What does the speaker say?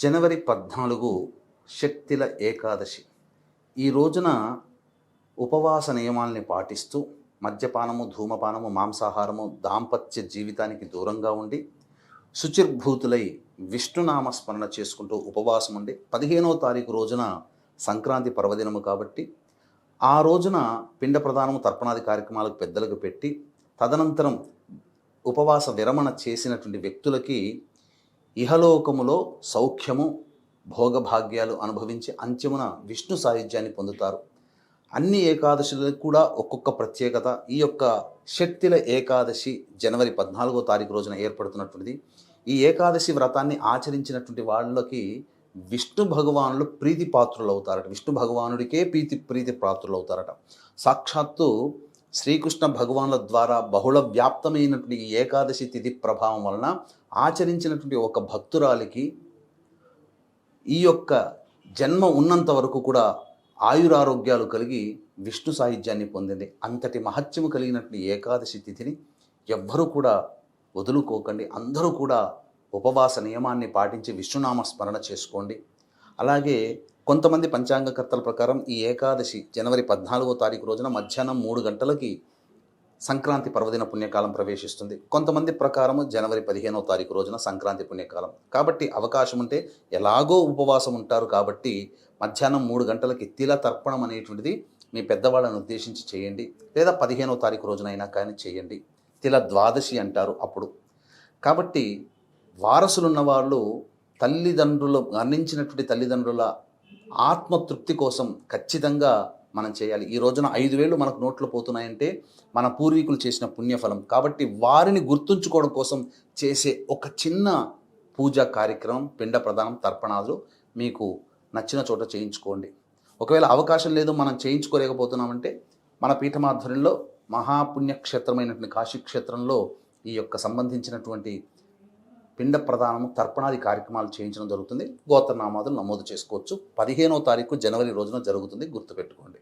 జనవరి పద్నాలుగు శక్తిల ఏకాదశి. ఈ రోజున ఉపవాస నియమాల్ని పాటిస్తూ మద్యపానము ధూమపానము మాంసాహారము దాంపత్య జీవితానికి దూరంగా ఉండి శుచిర్భూతులై విష్ణునామ స్మరణ చేసుకుంటూ ఉపవాసం ఉండి పదిహేనో తారీఖు రోజున సంక్రాంతి పర్వదినము కాబట్టి ఆ రోజున పిండ ప్రదానము తర్పణాది కార్యక్రమాలకు పెద్దలకు పెట్టి తదనంతరం ఉపవాస విరమణ చేసినటువంటి వ్యక్తులకి ఇహలోకములో సౌఖ్యము భోగభాగ్యాలు అనుభవించి అంత్యమున విష్ణు సాహిత్యాన్ని పొందుతారు. అన్ని ఏకాదశులకు కూడా ఒక్కొక్క ప్రత్యేకత. ఈ యొక్క శక్తిల ఏకాదశి జనవరి పద్నాలుగో తారీఖు రోజున ఏర్పడుతున్నటువంటిది. ఈ ఏకాదశి వ్రతాన్ని ఆచరించినటువంటి వాళ్ళకి విష్ణు భగవానులు ప్రీతి పాత్రులు అవుతారట విష్ణు భగవానుడికే ప్రీతి ప్రీతి పాత్రులు అవుతారట సాక్షాత్తు శ్రీకృష్ణ భగవానుల ద్వారా బహుళ వ్యాప్తమైనటువంటి ఈ ఏకాదశి తిథి ప్రభావం వలన ఆచరించినటువంటి ఒక భక్తురాలికి ఈ యొక్క జన్మ ఉన్నంత వరకు కూడా ఆయురారోగ్యాలు కలిగి విష్ణు సాహిత్యాన్ని పొందింది. అంతటి మహత్యము కలిగినటువంటి ఏకాదశి తిథిని ఎవ్వరూ కూడా వదులుకోకండి. అందరూ కూడా ఉపవాస నియమాన్ని పాటించి విష్ణునామ స్మరణ చేసుకోండి. అలాగే కొంతమంది పంచాంగకర్తల ప్రకారం ఈ ఏకాదశి జనవరి పద్నాలుగో తారీఖు రోజున మధ్యాహ్నం మూడు గంటలకి సంక్రాంతి పర్వదిన పుణ్యకాలం ప్రవేశిస్తుంది. కొంతమంది ప్రకారము జనవరి పదిహేనో తారీఖు రోజున సంక్రాంతి పుణ్యకాలం. కాబట్టి అవకాశం ఉంటే ఎలాగో ఉపవాసం ఉంటారు కాబట్టి మధ్యాహ్నం మూడు గంటలకి తిల తర్పణం అనేటువంటిది మీ పెద్దవాళ్ళని ఉద్దేశించి చేయండి. లేదా పదిహేనో తారీఖు రోజునైనా కానీ చేయండి. తిల ద్వాదశి అంటారు అప్పుడు. కాబట్టి వారసులున్న వాళ్ళు తల్లిదండ్రులు మరణించినటువంటి తల్లిదండ్రుల ఆత్మతృప్తి కోసం ఖచ్చితంగా మనం చేయాలి. ఈ రోజున ఐదు వేలు మనకు నోట్లో పోతున్నాయంటే మన పూర్వీకులు చేసిన పుణ్యఫలం. కాబట్టి వారిని గుర్తుంచుకోవడం కోసం చేసే ఒక చిన్న పూజా కార్యక్రమం పిండ ప్రదానం తర్పణాలు మీకు నచ్చిన చోట చేయించుకోండి. ఒకవేళ అవకాశం లేదు మనం చేయించుకోలేకపోతున్నామంటే మన పీఠమాధ్వర్యంలో మహాపుణ్యక్షేత్రమైనటువంటి కాశీక్షేత్రంలో ఈ యొక్క సంబంధించినటువంటి పిండ ప్రదానము తర్పణాది కార్యక్రమాలు చేయించడం జరుగుతుంది. గోత్రనామాదులు నమోదు చేసుకోవచ్చు. పదిహేనో తారీఖు జనవరి రోజున జరుగుతుంది. గుర్తుపెట్టుకోండి.